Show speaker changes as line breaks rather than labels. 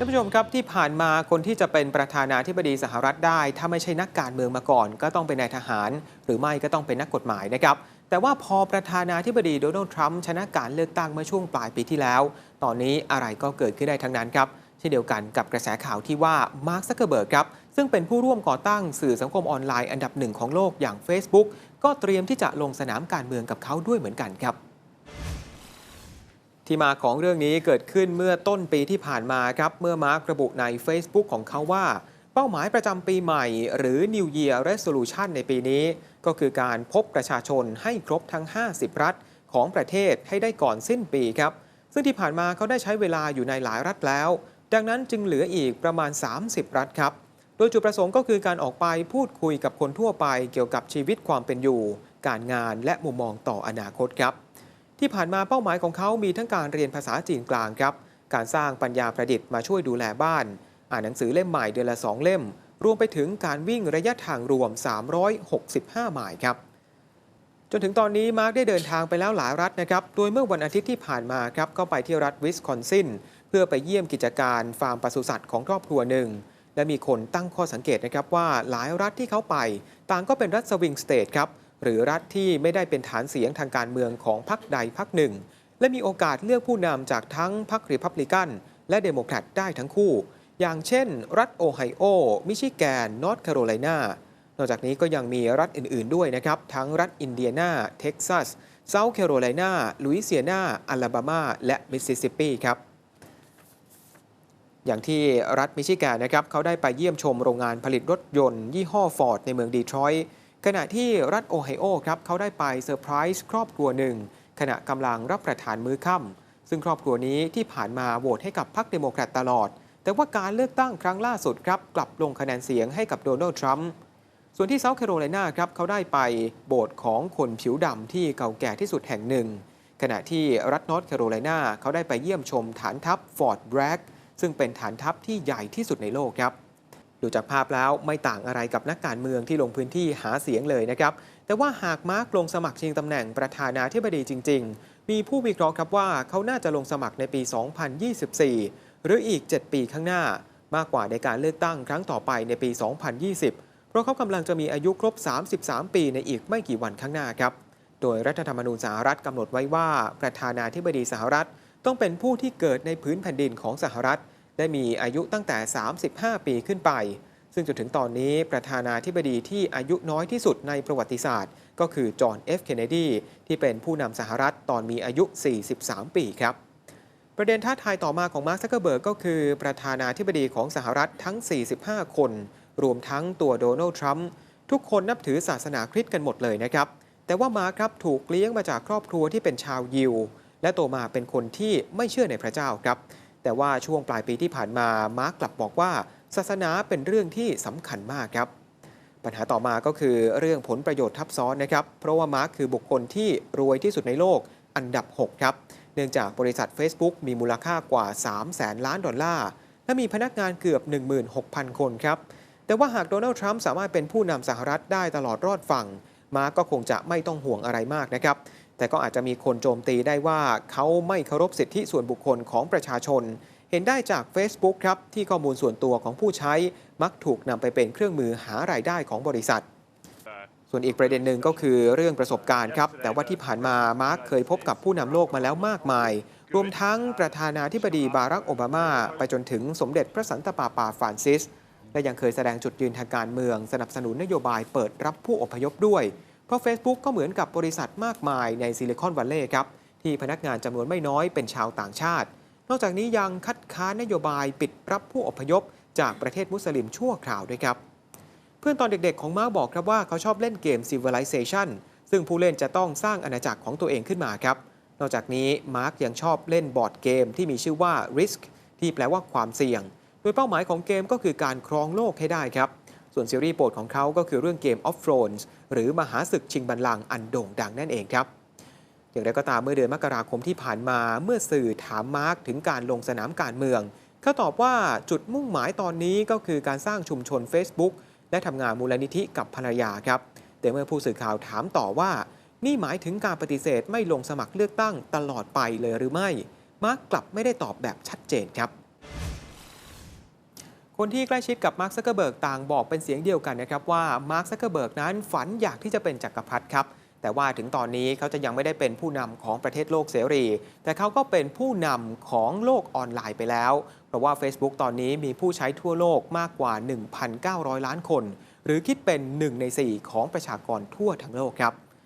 ท่านผู้ชมครับที่ผ่านมาคนที่จะเป็นประธานาธิบดีสหรัฐได้ ถ้าไม่ใช่นักการเมืองมาก่อน ก็ต้องเป็นนายทหาร หรือไม่ก็ต้องเป็นนักกฎหมายนะครับ แต่ว่าพอประธานาธิบดีโดนัลด์ทรัมป์ชนะการเลือกตั้งเมื่อช่วงปลายปีที่แล้ว ตอนนี้อะไรก็เกิดขึ้นได้ทั้งนั้นครับเช่นเดียวกันกับกระแสข่าวที่ว่ามาร์คซักเกอร์เบิร์กครับซึ่งเป็นผู้ร่วมก่อตั้งสื่อสังคมออนไลน์อันดับหนึ่งของโลกอย่าง Facebook ก็เตรียมที่จะลงสนามการเมืองกับเขาด้วยเหมือนกันครับ ที่มาของเรื่องนี้เกิดขึ้นเมื่อต้นปีที่ผ่านมาครับ เมื่อมาร์กระบุใน Facebook ของเขาว่า เป้าหมายประจำปีใหม่ หรือ New Year Resolution ในปีนี้ ก็คือการพบประชาชนให้ครบทั้ง 50 รัฐของประเทศให้ได้ก่อนสิ้นปีครับ ซึ่งที่ผ่านมาเขาได้ใช้เวลาอยู่ในหลายรัฐแล้ว ดังนั้นจึงเหลืออีกประมาณ 30 รัฐครับ โดยจุดประสงค์ก็คือการออกไปพูดคุยกับคนทั่วไปเกี่ยวกับชีวิตความเป็นอยู่ การงานและมุมมองต่ออนาคตครับ ที่ผ่านมาเป้าหมายของเขามีทั้งการเรียนภาษาจีนกลางครับ การสร้างปัญญาประดิษฐ์มาช่วยดูแลบ้าน อ่านหนังสือเล่มใหม่เดือนละ 2 เล่ม รวมไปถึงการวิ่งระยะทางรวม 365 ไมล์ครับ จนถึงตอนนี้มาร์กได้เดินทางไปแล้วหลายรัฐนะครับ โดยเมื่อวันอาทิตย์ที่ผ่านมาครับก็ไปที่รัฐวิสคอนซินเพื่อไปเยี่ยมกิจการฟาร์มปศุสัตว์ของครอบครัวหนึ่ง และมีคนตั้งข้อสังเกตนะครับว่าหลายรัฐที่เขาไป ต่างก็เป็นรัฐสวิงสเตทครับ หรือรัฐที่ไม่ได้เป็นฐานเสียงทางการเมืองของพรรคใดพรรคหนึ่ง และมีโอกาสเลือกผู้นำจากทั้งพรรคริพับลิกัน และเดโมแครตได้ทั้งคู่ อย่างเช่น รัฐโอไฮโอ มิชิแกน นอร์ทแคโรไลนานอกจากนี้ก็ยังมีรัฐอื่น ๆ ด้วยนะครับ ทั้งรัฐอินเดียนา เท็กซัสเซาท์แคโรไลนา ลุยเซียนา อลาบามา และมิสซิสซิปปีครับอย่างที่รัฐมิชิแกนนะครับเขาได้ไปเยี่ยมชมโรงงานผลิตรถยนต์ ยี่ห้อฟอร์ดในเมืองดีทรอยต์ ขณะที่รัฐโอไฮโอครับเขาได้ไปเซอร์ไพรส์ครอบครัวหนึ่ง ขณะกำลังรับประทานมื้อค่ำซึ่งครอบครัวนี้ที่ผ่านมาโหวตให้กับพรรคเดโมแครตตลอด แต่ว่าการเลือกตั้งครั้งล่าสุดครับกลับลงคะแนนเสียงให้กับโดนัลด์ทรัมป์ส่วนที่เซาท์แคโรไลนาครับเขาได้ไปโบสถ์ของคนผิวดำที่เก่าแก่ที่สุดแห่งหนึ่ง ขณะที่รัฐนอร์ทแคโรไลนาเขาได้ไปเยี่ยมชมฐานทัพฟอร์ดแบรกซึ่งเป็นฐานทัพที่ใหญ่ที่สุดในโลกครับ ดูจากภาพแล้วไม่ต่างอะไรกับนักการเมืองที่ลงพื้นที่หาเสียงเลยนะครับ แต่ว่าหากมาร์กลงสมัครชิงตำแหน่งประธานาธิบดีจริง ๆ มีผู้วิเคราะห์ครับว่าเขาน่าจะลงสมัครในปี 2024 หรืออีก 7 ปีข้างหน้า มากกว่าในการเลือกตั้งครั้งต่อไปในปี 2020 เพราะเขากำลังจะมีอายุครบ 33 ปีในอีกไม่กี่วันข้างหน้าครับ โดยรัฐธรรมนูญสหรัฐกำหนดไว้ว่าประธานาธิบดีสหรัฐ ต้องเป็นผู้ที่เกิดในพื้นแผ่นดินของสหรัฐ ได้มีอายุตั้งแต่ 35 ปีขึ้นไป ซึ่งจนถึงตอนนี้ประธานาธิบดีที่อายุน้อยที่สุดในประวัติศาสตร์ ก็คือจอห์นเอฟเคนเนดีที่เป็นผู้นำสหรัฐตอนมีอายุ 43 ปีครับประเด็นท้าทายต่อมาของมาร์คซักเกอร์เบิร์กก็คือ ประธานาธิบดีของสหรัฐทั้ง 45 คน รวมทั้งตัวโดนัลด์ทรัมป์ทุกคนนับถือศาสนาคริสต์กันหมดเลยนะครับ แต่ว่ามาร์คครับถูกเลี้ยงมาจากครอบครัวที่เป็นชาวยิว และโตมาเป็นคนที่ไม่เชื่อในพระเจ้าครับ แต่ว่าช่วงปลายปีที่ผ่านมามาร์กกลับบอกว่า ศาสนาเป็นเรื่องที่สำคัญมากครับ ปัญหาต่อมาก็คือเรื่องผลประโยชน์ทับซ้อนนะครับ เพราะว่ามาร์กคือบุคคลที่รวยที่สุดในโลกอันดับ 6 ครับ เนื่องจากบริษัท Facebook มีมูลค่ากว่า3แสนล้านดอลลาร์ และมีพนักงานเกือบ 16,000 คนครับ แต่ว่าหากโดนัลด์ทรัมป์สามารถเป็นผู้นำสหรัฐได้ตลอดรอดฝั่ง มาร์กก็คงจะไม่ต้องห่วงอะไรมากนะครับ แต่ก็อาจจะมีคนโจมตีได้ว่าเขาไม่เคารพสิทธิส่วนบุคคลของประชาชน เห็นได้จาก Facebook ครับที่ข้อมูลส่วนตัวของผู้ใช้มักถูกนำไปเป็นเครื่องมือหารายได้ของบริษัท ส่วนอีกประเด็นหนึ่งก็คือเรื่องประสบการณ์ครับ แต่ว่าที่ผ่านมามาร์กเคยพบกับผู้นำโลกมาแล้วมากมาย รวมทั้งประธานาธิบดีบารักโอบามาไปจนถึงสมเด็จพระสันตะปาปาฟรานซิสและยังเคยแสดงจุดยืนทางการเมือง สนับสนุนนโยบายเปิดรับผู้อพยพด้วย เพราะ Facebook ก็เหมือนกับบริษัทมากมายในซิลิคอนวัลเลย์ครับ ที่พนักงานจำนวนไม่น้อยเป็นชาวต่างชาติ นอกจากนี้ยังคัดค้านนโยบายปิดรับผู้อพยพ จากประเทศมุสลิมชั่วคราวด้วยครับ เพื่อนตอนเด็กๆของมาร์กบอกครับว่าเขาชอบเล่นเกม Civilization ซึ่งผู้เล่นจะต้องสร้างอาณาจักรของตัวเองขึ้นมาครับ นอกจากนี้มาร์กยังชอบเล่นบอร์ดเกมที่มีชื่อว่า Risk ที่แปลว่าความเสี่ยง โดยเป้าหมายของเกมก็คือการครองโลกให้ได้ครับ ส่วนซีรีส์โปรดของเขาก็คือเรื่องเกม of Thrones หรือมหาศึกชิงบัลลังก์อันโด่งดังนั่นเองครับ อย่างไรก็ตามเมื่อเดือนมกราคมที่ผ่านมาเมื่อสื่อถามมาร์กถึงการลงสนามการเมืองเขาตอบว่าจุดมุ่งหมายตอนนี้ก็คือการสร้างชุมชน Facebook และทำงานมูลนิธิกับภรรยาครับ แต่เมื่อผู้สื่อข่าวถามต่อว่า นี่หมายถึงการปฏิเสธไม่ลงสมัครเลือกตั้งตลอดไปเลยหรือไม่ มาร์กกลับไม่ได้ตอบแบบชัดเจนครับ คนที่ใกล้ชิดกับมาร์คซักเกอร์เบิร์กต่างบอกเป็นเสียงเดียวกันนะครับว่ามาร์คซักเกอร์เบิร์กนั้นฝันอยากที่จะเป็นจักรพรรดิครับ แต่ว่าถึงตอนนี้เขาจะยังไม่ได้เป็นผู้นำของประเทศโลกเสรี แต่เขาก็เป็นผู้นำของโลกออนไลน์ไปแล้ว เพราะว่า Facebook ตอนนี้มีผู้ใช้ทั่วโลกมากกว่า 1,900 ล้านคน หรือคิดเป็น 1 ใน 4 ของประชากรทั่วทั้งโลกครับ